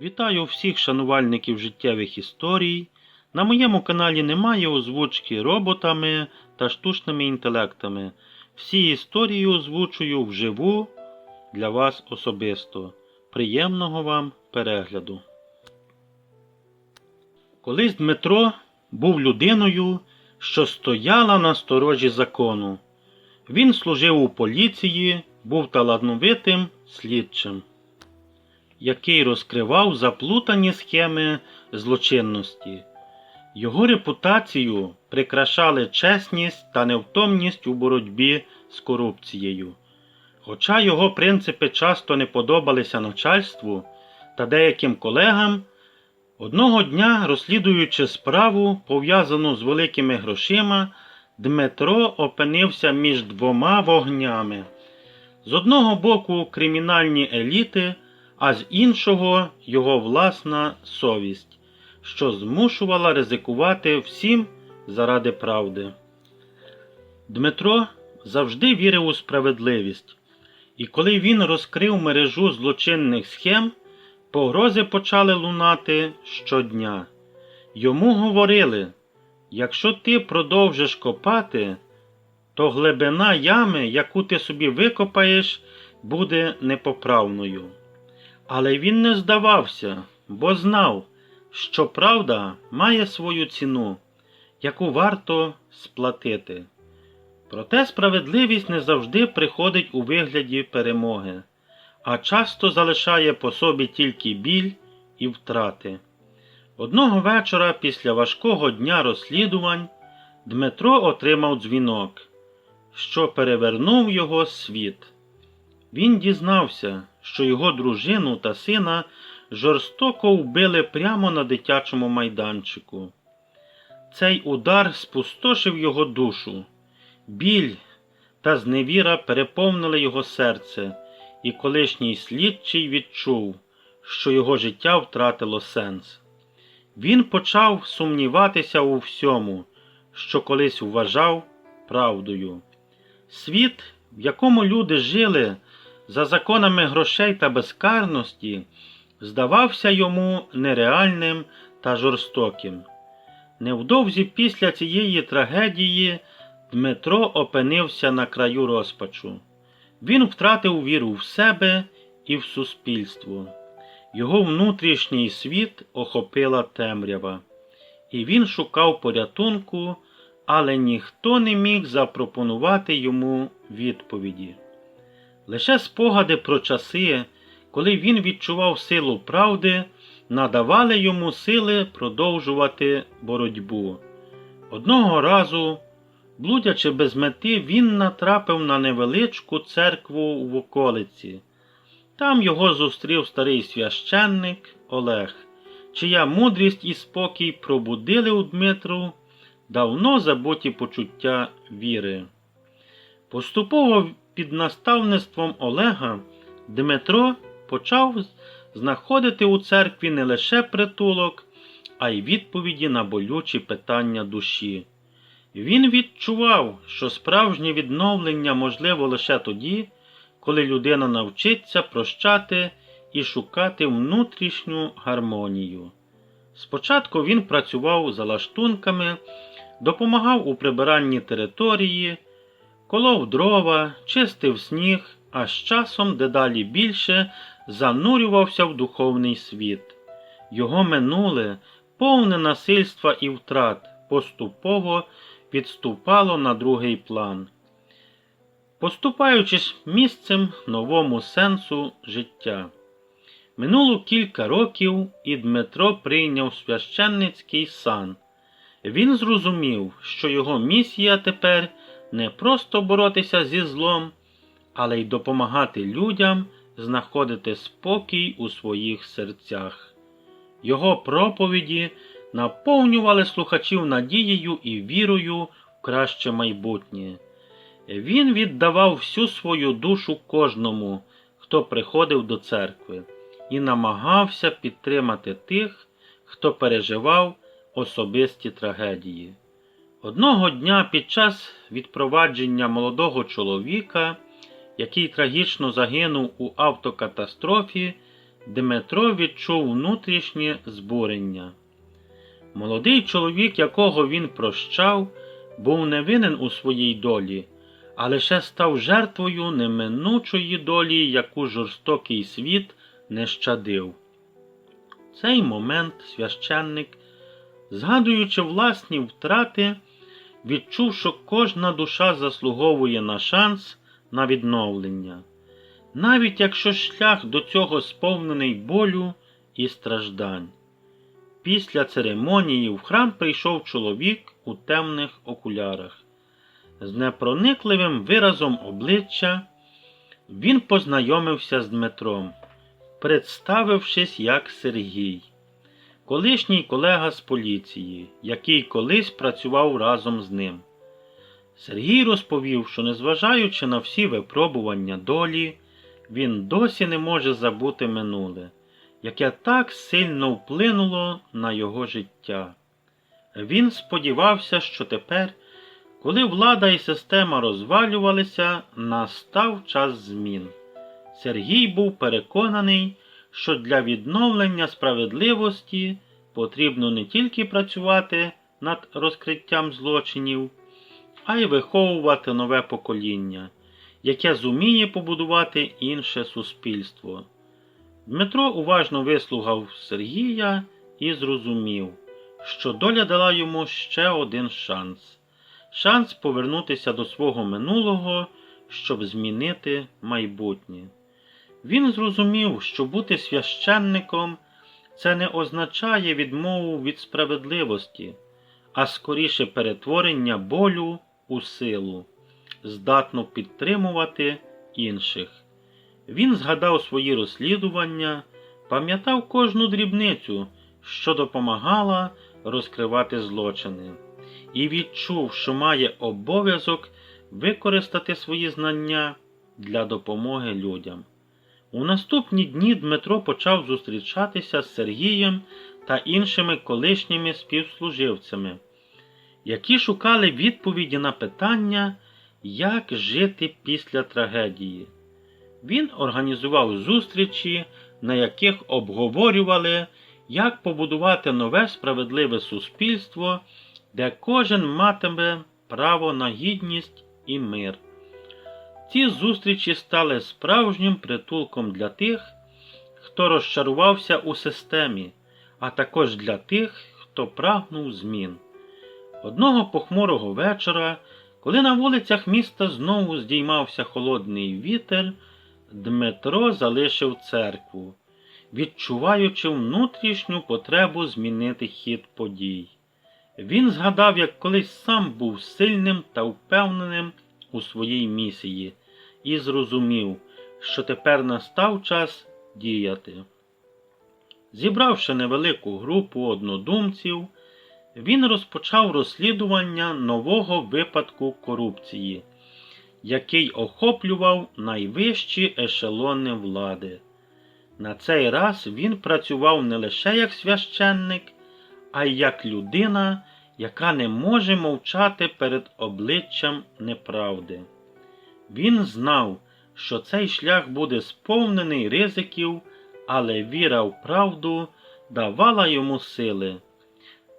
Вітаю всіх шанувальників життєвих історій. На моєму каналі немає озвучки роботами та штучними інтелектами. Всі історії озвучую вживу для вас особисто. Приємного вам перегляду. Колись Дмитро був людиною, що стояла на сторожі закону. Він служив у поліції, був талановитим слідчим який розкривав заплутані схеми злочинності. Його репутацію прикрашали чесність та невтомність у боротьбі з корупцією. Хоча його принципи часто не подобалися начальству та деяким колегам, одного дня, розслідуючи справу, пов'язану з великими грошима, Дмитро опинився між двома вогнями. З одного боку кримінальні еліти, а з іншого його власна совість, що змушувала ризикувати всім заради правди. Дмитро завжди вірив у справедливість, і коли він розкрив мережу злочинних схем, погрози почали лунати щодня. Йому говорили: якщо ти продовжиш копати, то глибина ями, яку ти собі викопаєш, буде непоправною. Але він не здавався, бо знав, що правда має свою ціну, яку варто сплатити. Проте справедливість не завжди приходить у вигляді перемоги, а часто залишає по собі тільки біль і втрати. Одного вечора після важкого дня розслідувань Дмитро отримав дзвінок, що перевернув його світ. Він дізнався, що його дружину та сина жорстоко вбили прямо на дитячому майданчику. Цей удар спустошив його душу, біль та зневіра переповнили його серце, і колишній слідчий відчув, що його життя втратило сенс. Він почав сумніватися у всьому, що колись вважав правдою. Світ, в якому люди жили, за законами грошей та безкарності, здавався йому нереальним та жорстоким. Невдовзі після цієї трагедії Дмитро опинився на краю розпачу. Він втратив віру в себе і в суспільство. Його внутрішній світ охопила темрява, і він шукав порятунку, але ніхто не міг запропонувати йому відповіді. Лише спогади про часи, коли він відчував силу правди, надавали йому сили продовжувати боротьбу. Одного разу, блудячи без мети, він натрапив на невеличку церкву в околиці. Там його зустрів старий священник Олег, чия мудрість і спокій пробудили у Дмитру давно забуті почуття віри. Поступово під наставництвом Олега Дмитро почав знаходити у церкві не лише притулок, а й відповіді на болючі питання душі. Він відчував, що справжнє відновлення можливо лише тоді, коли людина навчиться прощати і шукати внутрішню гармонію. Спочатку він працював за лаштунками, допомагав у прибиранні території, колов дрова, чистив сніг, а з часом дедалі більше занурювався в духовний світ. Його минуле, повне насильства і втрат, поступово відступало на другий план, поступаючись місцем новому сенсу життя. Минуло кілька років, і Дмитро прийняв священницький сан. Він зрозумів, що його місія тепер не просто боротися зі злом, але й допомагати людям знаходити спокій у своїх серцях. Його проповіді наповнювали слухачів надією і вірою в краще майбутнє. Він віддавав всю свою душу кожному, хто приходив до церкви, і намагався підтримати тих, хто переживав особисті трагедії. Одного дня під час відпровадження молодого чоловіка, який трагічно загинув у автокатастрофі, Дмитро відчув внутрішнє збурення. Молодий чоловік, якого він прощав, був не винен у своїй долі, а лише став жертвою неминучої долі, яку жорстокий світ не щадив. В цей момент священник, згадуючи власні втрати, відчув, що кожна душа заслуговує на шанс на відновлення, навіть якщо шлях до цього сповнений болю і страждань. Після церемонії в храм прийшов чоловік у темних окулярах. З непроникливим виразом обличчя він познайомився з Дмитром, представившись як Сергій, колишній колега з поліції, який колись працював разом з ним. Сергій розповів, що, незважаючи на всі випробування долі, він досі не може забути минуле, яке так сильно вплинуло на його життя. Він сподівався, що тепер, коли влада і система розвалювалися, настав час змін. Сергій був переконаний, що для відновлення справедливості потрібно не тільки працювати над розкриттям злочинів, а й виховувати нове покоління, яке зуміє побудувати інше суспільство. Дмитро уважно вислухав Сергія і зрозумів, що доля дала йому ще один шанс шанс повернутися до свого минулого, щоб змінити майбутнє. Він зрозумів, що бути священником це не означає відмову від справедливості, а скоріше перетворення болю у силу, здатну підтримувати інших. Він згадав свої розслідування, пам'ятав кожну дрібницю, що допомагала розкривати злочини, і відчув, що має обов'язок використати свої знання для допомоги людям. У наступні дні Дмитро почав зустрічатися з Сергієм та іншими колишніми співслуживцями, які шукали відповіді на питання, як жити після трагедії. Він організував зустрічі, на яких обговорювали, як побудувати нове справедливе суспільство, де кожен матиме право на гідність і мир. Ці зустрічі стали справжнім притулком для тих, хто розчарувався у системі, а також для тих, хто прагнув змін. Одного похмурого вечора, коли на вулицях міста знову здіймався холодний вітер, Дмитро залишив церкву, відчуваючи внутрішню потребу змінити хід подій. Він згадав, як колись сам був сильним та впевненим у своїй місії, і зрозумів, що тепер настав час діяти. Зібравши невелику групу однодумців, він розпочав розслідування нового випадку корупції, який охоплював найвищі ешелони влади. На цей раз він працював не лише як священник, а й як людина, яка не може мовчати перед обличчям неправди. Він знав, що цей шлях буде сповнений ризиків, але віра в правду давала йому сили.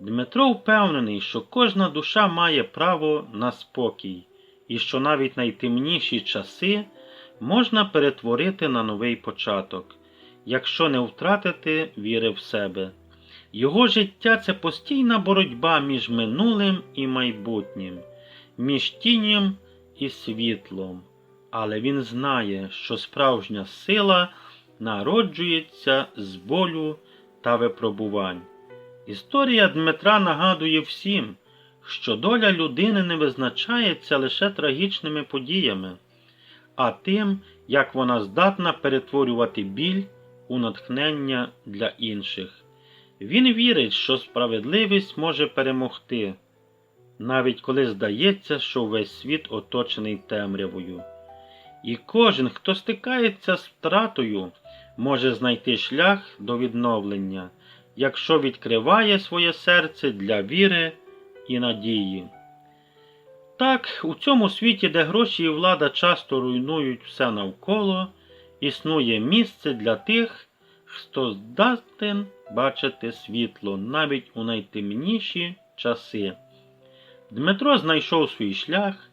Дмитро впевнений, що кожна душа має право на спокій, і що навіть найтемніші часи можна перетворити на новий початок, якщо не втратити віри в себе. Його життя це постійна боротьба між минулим і майбутнім, між тінням і світлом. Але він знає, що справжня сила народжується з болю та випробувань. Історія Дмитра нагадує всім, що доля людини не визначається лише трагічними подіями, а тим, як вона здатна перетворювати біль у натхнення для інших. Він вірить, що справедливість може перемогти, навіть коли здається, що весь світ оточений темрявою. І кожен, хто стикається з втратою, може знайти шлях до відновлення, якщо відкриває своє серце для віри і надії. Так, у цьому світі, де гроші і влада часто руйнують все навколо, існує місце для тих, хто здатен бачити світло навіть у найтемніші часи. Дмитро знайшов свій шлях,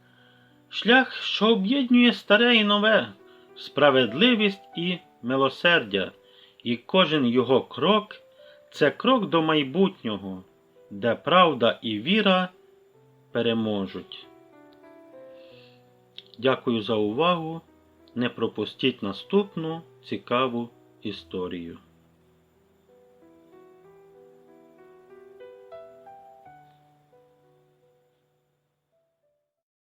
шлях, що об'єднує старе і нове, справедливість і милосердя, і кожен його крок це крок до майбутнього, де правда і віра переможуть. Дякую за увагу. Не пропустіть наступну цікаву História